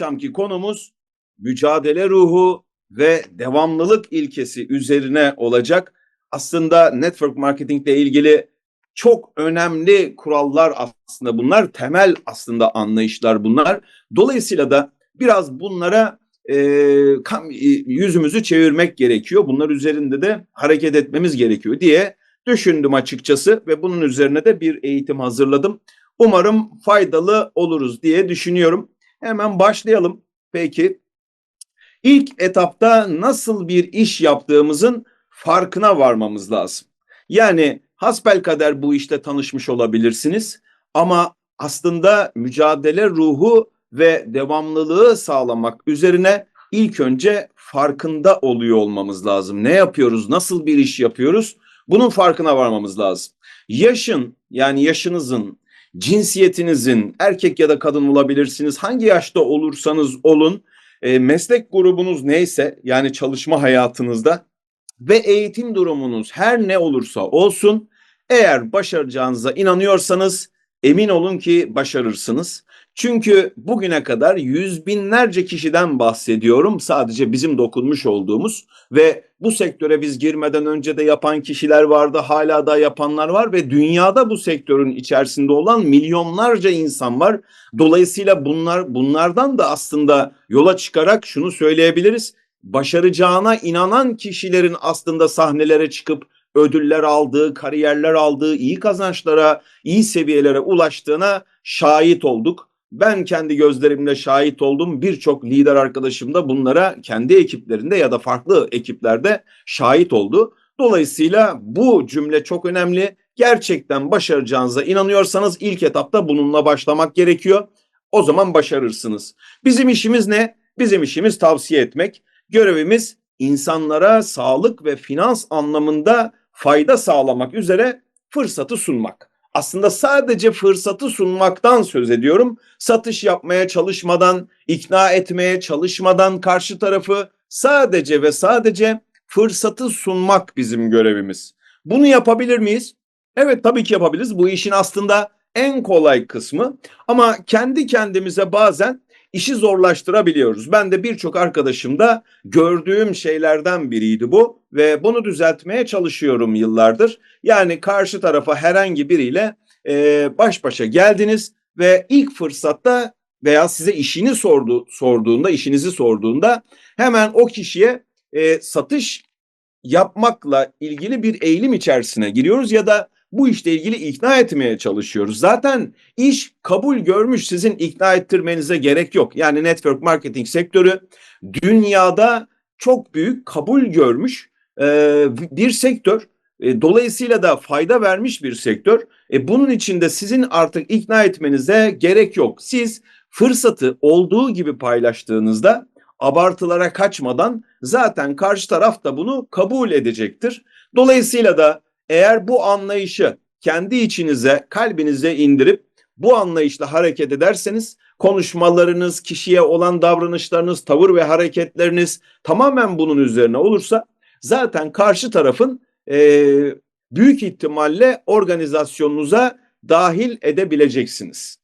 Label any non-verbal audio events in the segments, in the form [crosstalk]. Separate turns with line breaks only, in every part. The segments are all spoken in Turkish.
akşamki konumuz mücadele ruhu ve devamlılık ilkesi üzerine olacak. Aslında network marketing ile ilgili çok önemli kurallar aslında bunlar. Temel aslında anlayışlar bunlar. Dolayısıyla da biraz bunlara e, kam, e, yüzümüzü çevirmek gerekiyor. Bunlar üzerinde de hareket etmemiz gerekiyor diye düşündüm açıkçası ve bunun üzerine de bir eğitim hazırladım. Umarım faydalı oluruz diye düşünüyorum. Hemen başlayalım. Peki ilk etapta nasıl bir iş yaptığımızın farkına varmamız lazım. Yani hasbelkader bu işte tanışmış olabilirsiniz ama aslında mücadele ruhu ve devamlılığı sağlamak üzerine ilk önce farkında oluyor olmamız lazım. Ne yapıyoruz? Nasıl bir iş yapıyoruz? Bunun farkına varmamız lazım. Yaşın yani yaşınızın, cinsiyetinizin erkek ya da kadın olabilirsiniz. Hangi yaşta olursanız olun, e, meslek grubunuz neyse yani çalışma hayatınızda ve eğitim durumunuz her ne olursa olsun eğer başaracağınıza inanıyorsanız emin olun ki başarırsınız. Çünkü bugüne kadar yüz binlerce kişiden bahsediyorum. Sadece bizim dokunmuş olduğumuz ve bu sektöre biz girmeden önce de yapan kişiler vardı. Hala da yapanlar var ve dünyada bu sektörün içerisinde olan milyonlarca insan var. Dolayısıyla bunlar bunlardan da aslında yola çıkarak şunu söyleyebiliriz. Başaracağına inanan kişilerin aslında sahnelere çıkıp ödüller aldığı, kariyerler aldığı, iyi kazançlara, iyi seviyelere ulaştığına şahit olduk. Ben kendi gözlerimle şahit oldum. Birçok lider arkadaşım da bunlara kendi ekiplerinde ya da farklı ekiplerde şahit oldu. Dolayısıyla bu cümle çok önemli. Gerçekten başaracağınıza inanıyorsanız ilk etapta bununla başlamak gerekiyor. O zaman başarırsınız. Bizim işimiz ne? Bizim işimiz tavsiye etmek. Görevimiz insanlara sağlık ve finans anlamında fayda sağlamak üzere fırsatı sunmak aslında sadece fırsatı sunmaktan söz ediyorum. Satış yapmaya çalışmadan, ikna etmeye çalışmadan karşı tarafı sadece ve sadece fırsatı sunmak bizim görevimiz. Bunu yapabilir miyiz? Evet tabii ki yapabiliriz. Bu işin aslında en kolay kısmı ama kendi kendimize bazen işi zorlaştırabiliyoruz. Ben de birçok arkadaşımda gördüğüm şeylerden biriydi bu ve bunu düzeltmeye çalışıyorum yıllardır. Yani karşı tarafa herhangi biriyle e, baş başa geldiniz ve ilk fırsatta veya size işini sordu, sorduğunda, işinizi sorduğunda hemen o kişiye e, satış yapmakla ilgili bir eğilim içerisine giriyoruz ya da bu işle ilgili ikna etmeye çalışıyoruz. Zaten iş kabul görmüş sizin ikna ettirmenize gerek yok. Yani network marketing sektörü dünyada çok büyük kabul görmüş e, bir sektör. E, dolayısıyla da fayda vermiş bir sektör. E, bunun için de sizin artık ikna etmenize gerek yok. Siz fırsatı olduğu gibi paylaştığınızda abartılara kaçmadan zaten karşı taraf da bunu kabul edecektir. Dolayısıyla da eğer bu anlayışı kendi içinize, kalbinize indirip bu anlayışla hareket ederseniz konuşmalarınız, kişiye olan davranışlarınız, tavır ve hareketleriniz tamamen bunun üzerine olursa zaten karşı tarafın e, büyük ihtimalle organizasyonunuza dahil edebileceksiniz.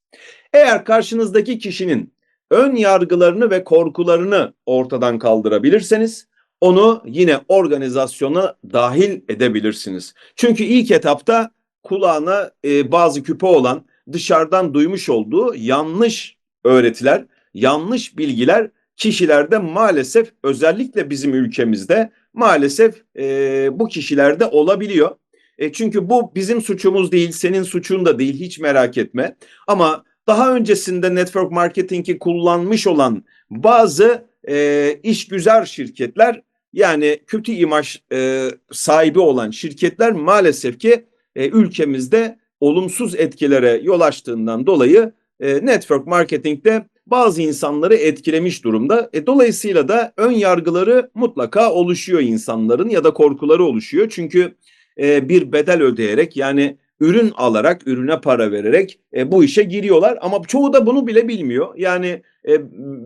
Eğer karşınızdaki kişinin ön yargılarını ve korkularını ortadan kaldırabilirseniz onu yine organizasyona dahil edebilirsiniz. Çünkü ilk etapta kulağına e, bazı küpe olan dışarıdan duymuş olduğu yanlış öğretiler, yanlış bilgiler kişilerde maalesef özellikle bizim ülkemizde maalesef e, bu kişilerde olabiliyor. E, çünkü bu bizim suçumuz değil, senin suçun da değil hiç merak etme. Ama daha öncesinde network marketingi kullanmış olan bazı e, işgüzar şirketler yani kötü imaj e, sahibi olan şirketler maalesef ki e, ülkemizde olumsuz etkilere yol açtığından dolayı e, network marketingde bazı insanları etkilemiş durumda. E, dolayısıyla da ön yargıları mutlaka oluşuyor insanların ya da korkuları oluşuyor. Çünkü e, bir bedel ödeyerek yani ürün alarak, ürüne para vererek e, bu işe giriyorlar. Ama çoğu da bunu bile bilmiyor. Yani e,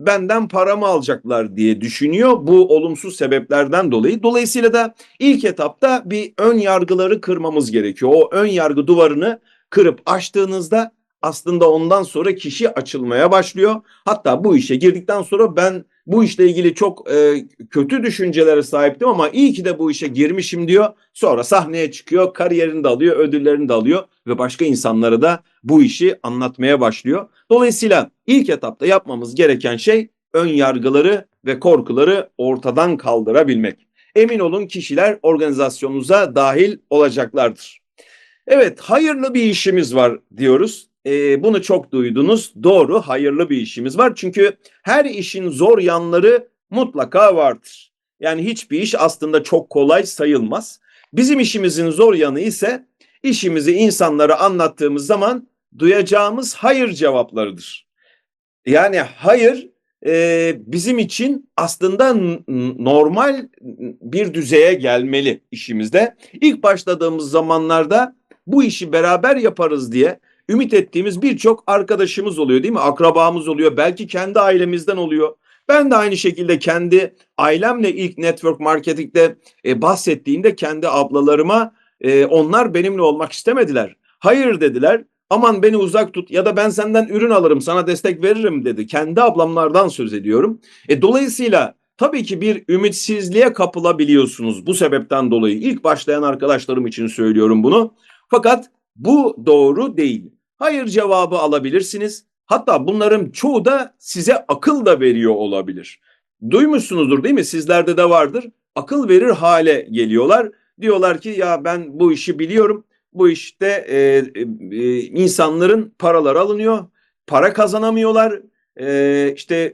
benden paramı alacaklar diye düşünüyor bu olumsuz sebeplerden dolayı. Dolayısıyla da ilk etapta bir ön yargıları kırmamız gerekiyor. O ön yargı duvarını kırıp açtığınızda aslında ondan sonra kişi açılmaya başlıyor. Hatta bu işe girdikten sonra ben bu işle ilgili çok e, kötü düşüncelere sahiptim ama iyi ki de bu işe girmişim diyor. Sonra sahneye çıkıyor, kariyerini de alıyor, ödüllerini de alıyor ve başka insanlara da bu işi anlatmaya başlıyor. Dolayısıyla ilk etapta yapmamız gereken şey ön yargıları ve korkuları ortadan kaldırabilmek. Emin olun kişiler organizasyonunuza dahil olacaklardır. Evet, hayırlı bir işimiz var diyoruz. Ee, bunu çok duydunuz. Doğru, hayırlı bir işimiz var. Çünkü her işin zor yanları mutlaka vardır. Yani hiçbir iş aslında çok kolay sayılmaz. Bizim işimizin zor yanı ise işimizi insanlara anlattığımız zaman duyacağımız hayır cevaplarıdır. Yani hayır e, bizim için aslında normal bir düzeye gelmeli işimizde. İlk başladığımız zamanlarda bu işi beraber yaparız diye ümit ettiğimiz birçok arkadaşımız oluyor değil mi? Akrabamız oluyor. Belki kendi ailemizden oluyor. Ben de aynı şekilde kendi ailemle ilk network marketingde e, bahsettiğimde kendi ablalarıma e, onlar benimle olmak istemediler. Hayır dediler. Aman beni uzak tut ya da ben senden ürün alırım sana destek veririm dedi. Kendi ablamlardan söz ediyorum. E, dolayısıyla tabii ki bir ümitsizliğe kapılabiliyorsunuz bu sebepten dolayı. İlk başlayan arkadaşlarım için söylüyorum bunu. Fakat bu doğru değil. Hayır cevabı alabilirsiniz. Hatta bunların çoğu da size akıl da veriyor olabilir. Duymuşsunuzdur değil mi? Sizlerde de vardır. Akıl verir hale geliyorlar. Diyorlar ki ya ben bu işi biliyorum. Bu işte e, e, insanların paralar alınıyor. Para kazanamıyorlar. E, işte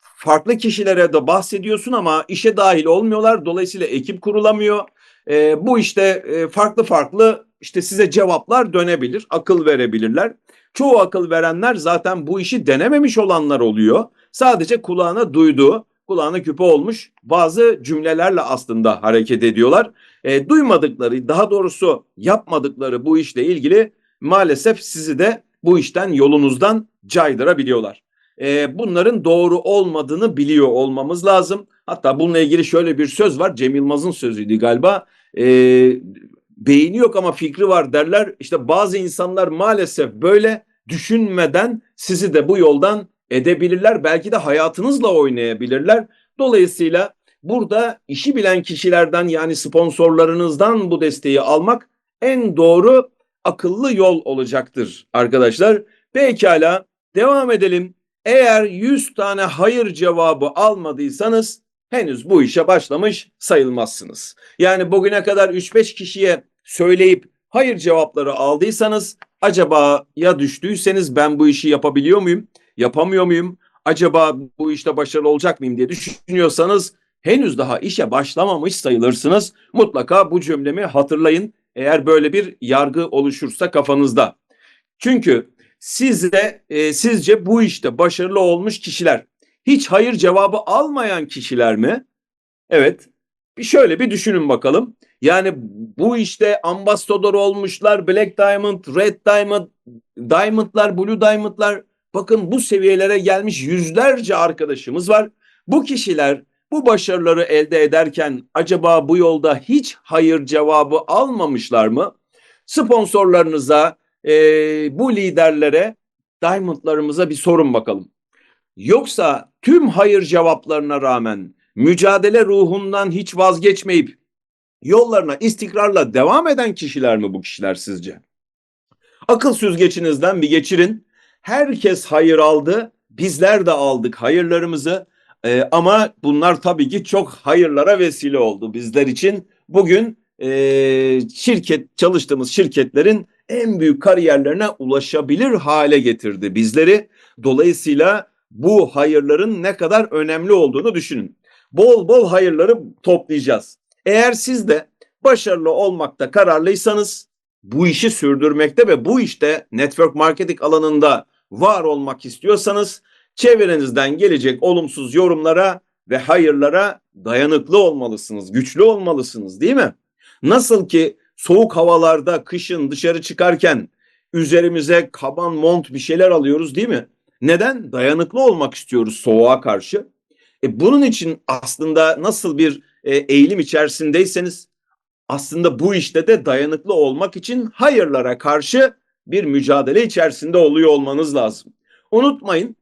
farklı kişilere de bahsediyorsun ama işe dahil olmuyorlar. Dolayısıyla ekip kurulamıyor. E, bu işte e, farklı farklı işte size cevaplar dönebilir, akıl verebilirler. Çoğu akıl verenler zaten bu işi denememiş olanlar oluyor. Sadece kulağına duyduğu, kulağına küpe olmuş bazı cümlelerle aslında hareket ediyorlar. E, duymadıkları, daha doğrusu yapmadıkları bu işle ilgili maalesef sizi de bu işten yolunuzdan caydırabiliyorlar. E, bunların doğru olmadığını biliyor olmamız lazım. Hatta bununla ilgili şöyle bir söz var. Cem Yılmaz'ın sözüydü galiba. E, beyni yok ama fikri var derler. İşte bazı insanlar maalesef böyle düşünmeden sizi de bu yoldan edebilirler. Belki de hayatınızla oynayabilirler. Dolayısıyla burada işi bilen kişilerden yani sponsorlarınızdan bu desteği almak en doğru akıllı yol olacaktır arkadaşlar. Pekala devam edelim. Eğer 100 tane hayır cevabı almadıysanız henüz bu işe başlamış sayılmazsınız. Yani bugüne kadar 3-5 kişiye söyleyip hayır cevapları aldıysanız acaba ya düştüyseniz ben bu işi yapabiliyor muyum? Yapamıyor muyum? Acaba bu işte başarılı olacak mıyım diye düşünüyorsanız henüz daha işe başlamamış sayılırsınız. Mutlaka bu cümlemi hatırlayın eğer böyle bir yargı oluşursa kafanızda. Çünkü sizde e, sizce bu işte başarılı olmuş kişiler hiç hayır cevabı almayan kişiler mi? Evet. Bir şöyle bir düşünün bakalım. Yani bu işte ambasador olmuşlar, Black Diamond, Red Diamond, Diamond'lar, Blue Diamond'lar. Bakın bu seviyelere gelmiş yüzlerce arkadaşımız var. Bu kişiler bu başarıları elde ederken acaba bu yolda hiç hayır cevabı almamışlar mı? Sponsorlarınıza, e, bu liderlere, Diamond'larımıza bir sorun bakalım. Yoksa tüm hayır cevaplarına rağmen mücadele ruhundan hiç vazgeçmeyip yollarına istikrarla devam eden kişiler mi bu kişiler sizce? Akıl süzgeçinizden bir geçirin. Herkes hayır aldı, bizler de aldık hayırlarımızı. Ee, ama bunlar tabii ki çok hayırlara vesile oldu bizler için. Bugün e, şirket çalıştığımız şirketlerin en büyük kariyerlerine ulaşabilir hale getirdi bizleri. Dolayısıyla bu hayırların ne kadar önemli olduğunu düşünün. Bol bol hayırları toplayacağız. Eğer siz de başarılı olmakta kararlıysanız bu işi sürdürmekte ve bu işte network marketing alanında var olmak istiyorsanız çevrenizden gelecek olumsuz yorumlara ve hayırlara dayanıklı olmalısınız, güçlü olmalısınız değil mi? Nasıl ki soğuk havalarda kışın dışarı çıkarken üzerimize kaban, mont bir şeyler alıyoruz değil mi? Neden? Dayanıklı olmak istiyoruz soğuğa karşı. E bunun için aslında nasıl bir e, eğilim içerisindeyseniz aslında bu işte de dayanıklı olmak için hayırlara karşı bir mücadele içerisinde oluyor olmanız lazım. Unutmayın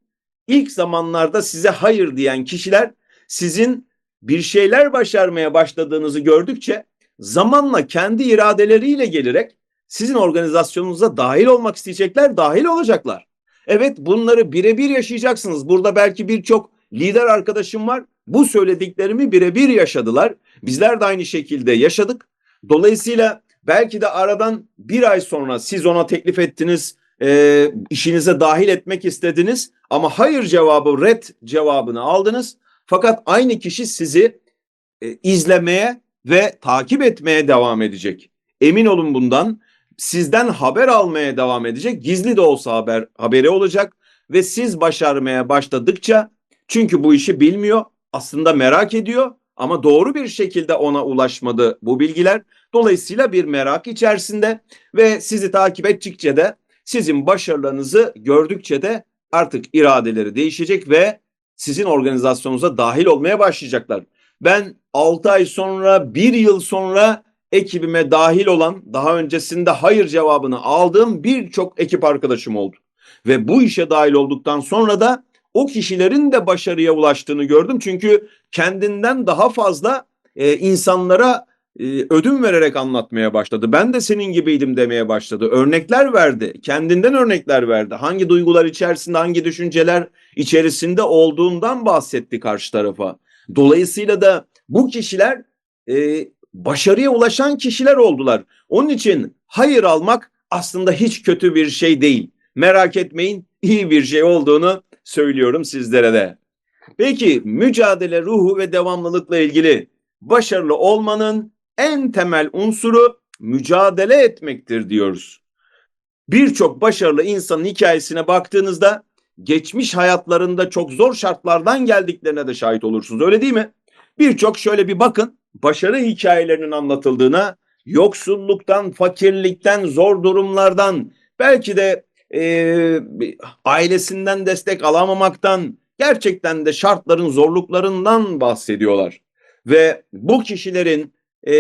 ilk zamanlarda size hayır diyen kişiler sizin bir şeyler başarmaya başladığınızı gördükçe zamanla kendi iradeleriyle gelerek sizin organizasyonunuza dahil olmak isteyecekler, dahil olacaklar. Evet bunları birebir yaşayacaksınız. Burada belki birçok lider arkadaşım var. Bu söylediklerimi birebir yaşadılar. Bizler de aynı şekilde yaşadık. Dolayısıyla belki de aradan bir ay sonra siz ona teklif ettiniz, e, işinize dahil etmek istediniz ama hayır cevabı, red cevabını aldınız. Fakat aynı kişi sizi e, izlemeye ve takip etmeye devam edecek. Emin olun bundan. Sizden haber almaya devam edecek. Gizli de olsa haber haberi olacak ve siz başarmaya başladıkça çünkü bu işi bilmiyor, aslında merak ediyor ama doğru bir şekilde ona ulaşmadı bu bilgiler. Dolayısıyla bir merak içerisinde ve sizi takip ettikçe de sizin başarılarınızı gördükçe de artık iradeleri değişecek ve sizin organizasyonunuza dahil olmaya başlayacaklar. Ben 6 ay sonra, 1 yıl sonra ekibime dahil olan, daha öncesinde hayır cevabını aldığım birçok ekip arkadaşım oldu. Ve bu işe dahil olduktan sonra da o kişilerin de başarıya ulaştığını gördüm. Çünkü kendinden daha fazla e, insanlara e, ödün vererek anlatmaya başladı. Ben de senin gibiydim demeye başladı. Örnekler verdi. Kendinden örnekler verdi. Hangi duygular içerisinde, hangi düşünceler içerisinde olduğundan bahsetti karşı tarafa. Dolayısıyla da bu kişiler e, başarıya ulaşan kişiler oldular. Onun için hayır almak aslında hiç kötü bir şey değil. Merak etmeyin iyi bir şey olduğunu söylüyorum sizlere de. Peki mücadele ruhu ve devamlılıkla ilgili başarılı olmanın en temel unsuru mücadele etmektir diyoruz. Birçok başarılı insanın hikayesine baktığınızda geçmiş hayatlarında çok zor şartlardan geldiklerine de şahit olursunuz. Öyle değil mi? Birçok şöyle bir bakın başarı hikayelerinin anlatıldığına yoksulluktan, fakirlikten, zor durumlardan belki de e, ailesinden destek alamamaktan gerçekten de şartların zorluklarından bahsediyorlar. Ve bu kişilerin e,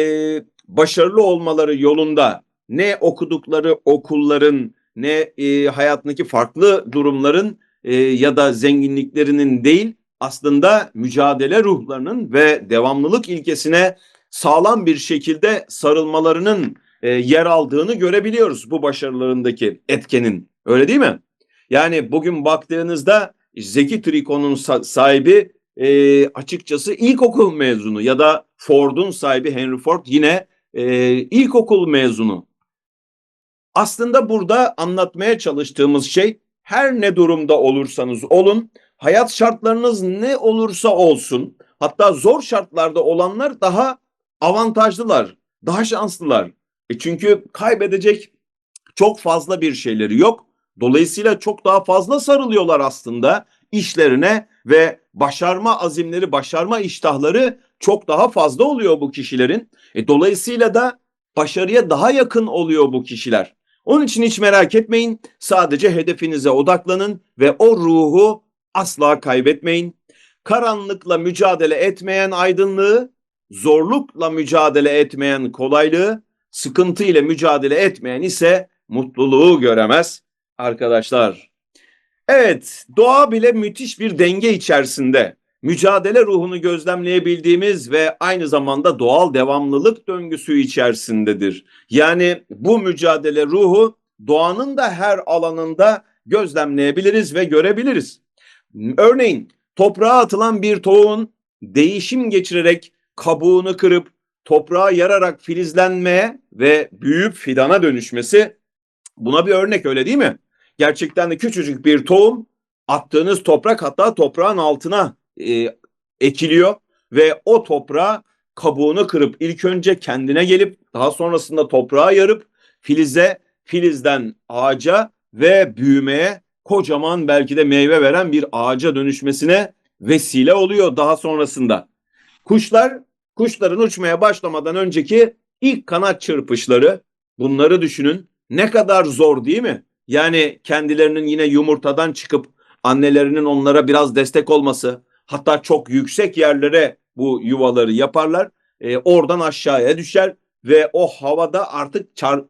başarılı olmaları yolunda ne okudukları okulların ne e, hayatındaki farklı durumların e, ya da zenginliklerinin değil aslında mücadele ruhlarının ve devamlılık ilkesine sağlam bir şekilde sarılmalarının e, yer aldığını görebiliyoruz bu başarılarındaki etkenin. Öyle değil mi? Yani bugün baktığınızda Zeki Trikon'un sahibi e, açıkçası ilkokul mezunu ya da Ford'un sahibi Henry Ford yine e, ilkokul mezunu. Aslında burada anlatmaya çalıştığımız şey her ne durumda olursanız olun, hayat şartlarınız ne olursa olsun, hatta zor şartlarda olanlar daha avantajlılar, daha şanslılar. E çünkü kaybedecek çok fazla bir şeyleri yok. Dolayısıyla çok daha fazla sarılıyorlar aslında işlerine ve başarma azimleri, başarma iştahları çok daha fazla oluyor bu kişilerin. E, dolayısıyla da başarıya daha yakın oluyor bu kişiler. Onun için hiç merak etmeyin. Sadece hedefinize odaklanın ve o ruhu asla kaybetmeyin. Karanlıkla mücadele etmeyen aydınlığı, zorlukla mücadele etmeyen kolaylığı, sıkıntı ile mücadele etmeyen ise mutluluğu göremez arkadaşlar. Evet, doğa bile müthiş bir denge içerisinde. Mücadele ruhunu gözlemleyebildiğimiz ve aynı zamanda doğal devamlılık döngüsü içerisindedir. Yani bu mücadele ruhu doğanın da her alanında gözlemleyebiliriz ve görebiliriz. Örneğin toprağa atılan bir tohum değişim geçirerek kabuğunu kırıp toprağa yararak filizlenmeye ve büyüyüp fidana dönüşmesi buna bir örnek öyle değil mi? gerçekten de küçücük bir tohum attığınız toprak hatta toprağın altına e, ekiliyor ve o toprağa kabuğunu kırıp ilk önce kendine gelip daha sonrasında toprağa yarıp filize, filizden ağaca ve büyümeye kocaman belki de meyve veren bir ağaca dönüşmesine vesile oluyor daha sonrasında. Kuşlar, kuşların uçmaya başlamadan önceki ilk kanat çırpışları bunları düşünün. Ne kadar zor değil mi? Yani kendilerinin yine yumurtadan çıkıp annelerinin onlara biraz destek olması, hatta çok yüksek yerlere bu yuvaları yaparlar. E, oradan aşağıya düşer ve o havada artık çar,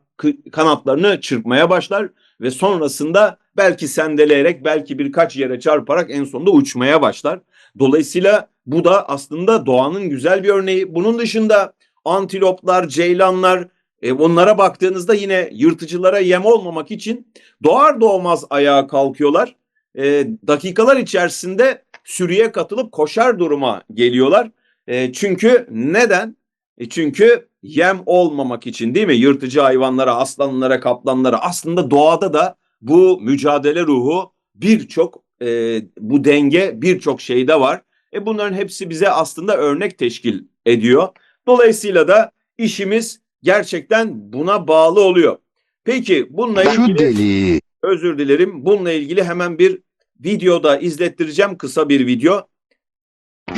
kanatlarını çırpmaya başlar ve sonrasında belki sendeleyerek belki birkaç yere çarparak en sonunda uçmaya başlar. Dolayısıyla bu da aslında doğanın güzel bir örneği. Bunun dışında antiloplar, ceylanlar e, bunlara baktığınızda yine yırtıcılara yem olmamak için doğar doğmaz ayağa kalkıyorlar. E, dakikalar içerisinde sürüye katılıp koşar duruma geliyorlar. E, çünkü neden? E, çünkü yem olmamak için değil mi? Yırtıcı hayvanlara, aslanlara, kaplanlara aslında doğada da bu mücadele ruhu birçok e, bu denge birçok şeyde var. E bunların hepsi bize aslında örnek teşkil ediyor. Dolayısıyla da işimiz gerçekten buna bağlı oluyor. Peki bununla
Şu
ilgili özür dilerim. Bununla ilgili hemen bir videoda izlettireceğim kısa bir video.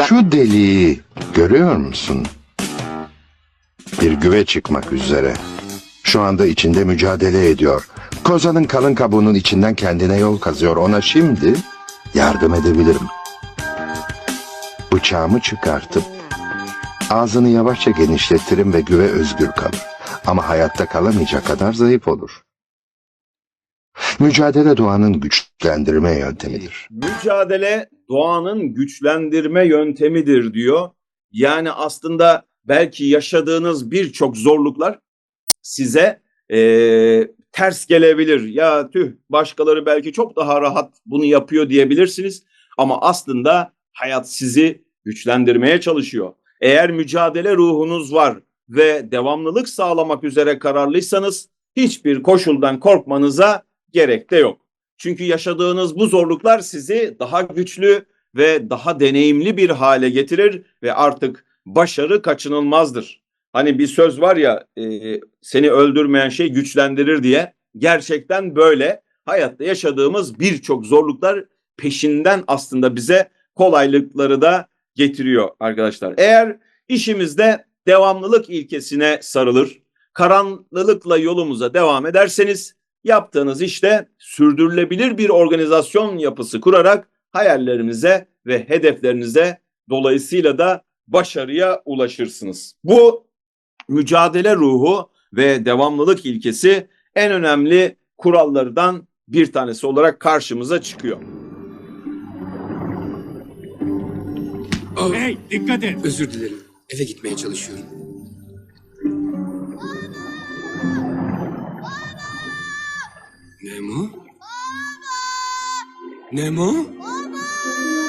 Şu deliği görüyor musun? Bir güve çıkmak üzere. Şu anda içinde mücadele ediyor. Kozanın kalın kabuğunun içinden kendine yol kazıyor. Ona şimdi yardım edebilirim. Bıçağımı çıkartıp ağzını yavaşça genişletirim ve güve özgür kalır. Ama hayatta kalamayacak kadar zayıf olur. Mücadele doğanın güçlendirme yöntemidir.
Mücadele doğanın güçlendirme yöntemidir diyor. Yani aslında belki yaşadığınız birçok zorluklar size eee, ters gelebilir. Ya tüh başkaları belki çok daha rahat bunu yapıyor diyebilirsiniz. Ama aslında hayat sizi güçlendirmeye çalışıyor. Eğer mücadele ruhunuz var ve devamlılık sağlamak üzere kararlıysanız hiçbir koşuldan korkmanıza gerek de yok. Çünkü yaşadığınız bu zorluklar sizi daha güçlü ve daha deneyimli bir hale getirir ve artık başarı kaçınılmazdır. Hani bir söz var ya e, seni öldürmeyen şey güçlendirir diye. Gerçekten böyle. Hayatta yaşadığımız birçok zorluklar peşinden aslında bize kolaylıkları da getiriyor arkadaşlar. Eğer işimizde devamlılık ilkesine sarılır, karanlılıkla yolumuza devam ederseniz yaptığınız işte sürdürülebilir bir organizasyon yapısı kurarak hayallerinize ve hedeflerinize dolayısıyla da başarıya ulaşırsınız. Bu mücadele ruhu ve devamlılık ilkesi en önemli kurallardan bir tanesi olarak karşımıza çıkıyor.
Oh,
Hey dikkat et.
özür dilerim. Eve gitmeye çalışıyorum. Nemo? Nemo?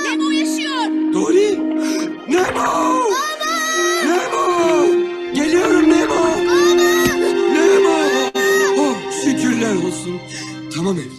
Nemo yaşıyor.
Dory? [gasps] Nemo! Nemo! Tamam.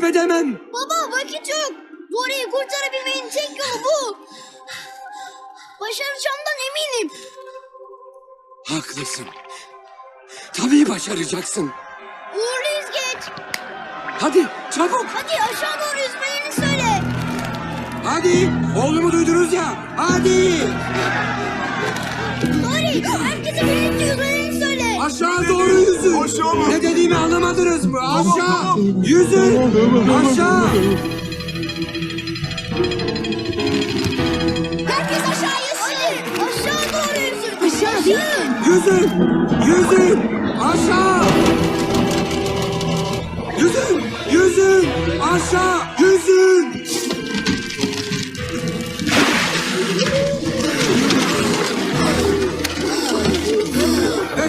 Kaybedemem.
Baba vakit yok. Dory'yi kurtarabilmenin tek yolu bu. Başaracağımdan eminim.
Haklısın. Tabii başaracaksın.
Uğurlu yüzgeç.
Hadi çabuk.
Hadi aşağı doğru yüzmelerini söyle.
Hadi. Oğlumu duydunuz ya. Hadi.
Dory herkese.
Aşağı doğru yüzün. Ne dediğimi anlamadınız mı? Aşağı. Yüzün. Aşağı.
Herkes aşağı yüzsün. Aşağı doğru yüzün. Aşağı değil.
Yüzün. Yüzün. Aşağı. Yüzün. Yüzün. Aşağı. Yüzün.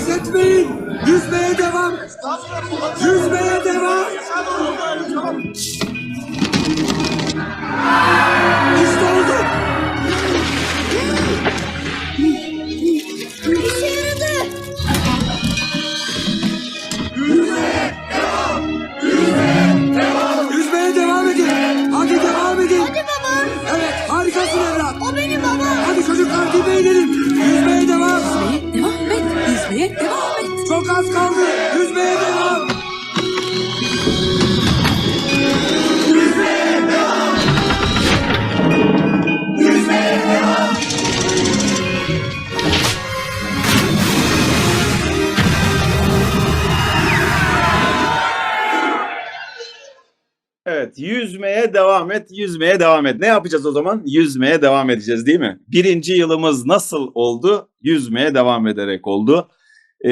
Pes etmeyin. Yüzmeye devam. Yüzmeye devam.
Yüzmeye devam et. Ne yapacağız o zaman? Yüzmeye devam edeceğiz değil mi? Birinci yılımız nasıl oldu? Yüzmeye devam ederek oldu. Ee,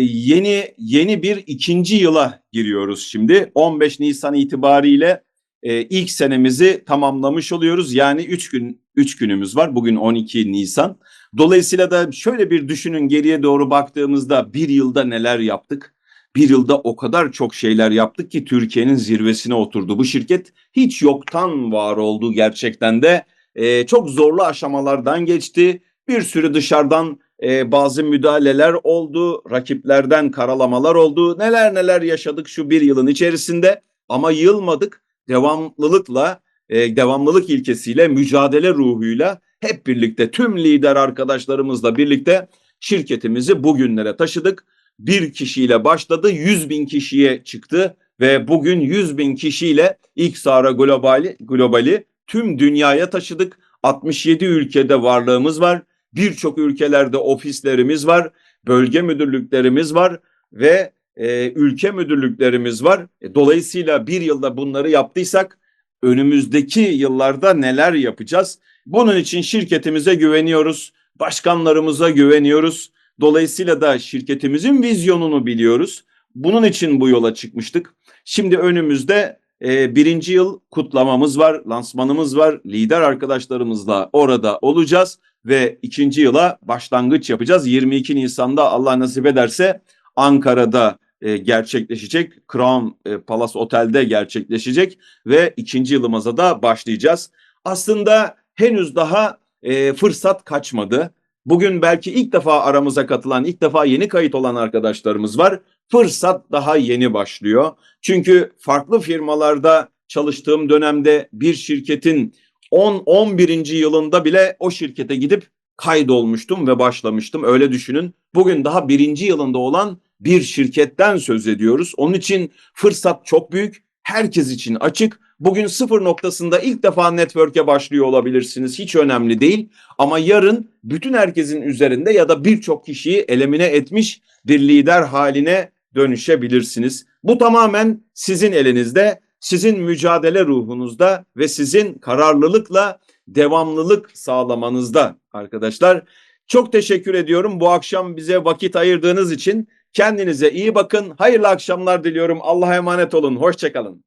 yeni yeni bir ikinci yıla giriyoruz şimdi. 15 Nisan itibariyle e, ilk senemizi tamamlamış oluyoruz. Yani 3 gün 3 günümüz var. Bugün 12 Nisan. Dolayısıyla da şöyle bir düşünün geriye doğru baktığımızda bir yılda neler yaptık? Bir yılda o kadar çok şeyler yaptık ki Türkiye'nin zirvesine oturdu. Bu şirket hiç yoktan var oldu gerçekten de. Ee, çok zorlu aşamalardan geçti. Bir sürü dışarıdan e, bazı müdahaleler oldu. Rakiplerden karalamalar oldu. Neler neler yaşadık şu bir yılın içerisinde. Ama yılmadık. Devamlılıkla, e, devamlılık ilkesiyle, mücadele ruhuyla hep birlikte tüm lider arkadaşlarımızla birlikte şirketimizi bugünlere taşıdık. Bir kişiyle başladı, 100 bin kişiye çıktı ve bugün 100 bin kişiyle ilk Sara Globali, Globali tüm dünyaya taşıdık. 67 ülkede varlığımız var. Birçok ülkelerde ofislerimiz var, bölge müdürlüklerimiz var ve e, ülke müdürlüklerimiz var. E, dolayısıyla bir yılda bunları yaptıysak önümüzdeki yıllarda neler yapacağız? Bunun için şirketimize güveniyoruz, başkanlarımıza güveniyoruz. Dolayısıyla da şirketimizin vizyonunu biliyoruz. Bunun için bu yola çıkmıştık. Şimdi önümüzde e, birinci yıl kutlamamız var, lansmanımız var. Lider arkadaşlarımızla orada olacağız ve ikinci yıla başlangıç yapacağız. 22 Nisan'da Allah nasip ederse Ankara'da e, gerçekleşecek. Crown e, Palace Otel'de gerçekleşecek ve ikinci yılımıza da başlayacağız. Aslında henüz daha e, fırsat kaçmadı. Bugün belki ilk defa aramıza katılan, ilk defa yeni kayıt olan arkadaşlarımız var. Fırsat daha yeni başlıyor. Çünkü farklı firmalarda çalıştığım dönemde bir şirketin 10-11. yılında bile o şirkete gidip kaydolmuştum ve başlamıştım. Öyle düşünün. Bugün daha birinci yılında olan bir şirketten söz ediyoruz. Onun için fırsat çok büyük. Herkes için açık. Bugün sıfır noktasında ilk defa network'e başlıyor olabilirsiniz. Hiç önemli değil. Ama yarın bütün herkesin üzerinde ya da birçok kişiyi elemine etmiş bir lider haline dönüşebilirsiniz. Bu tamamen sizin elinizde, sizin mücadele ruhunuzda ve sizin kararlılıkla devamlılık sağlamanızda arkadaşlar. Çok teşekkür ediyorum bu akşam bize vakit ayırdığınız için. Kendinize iyi bakın. Hayırlı akşamlar diliyorum. Allah'a emanet olun. Hoşçakalın.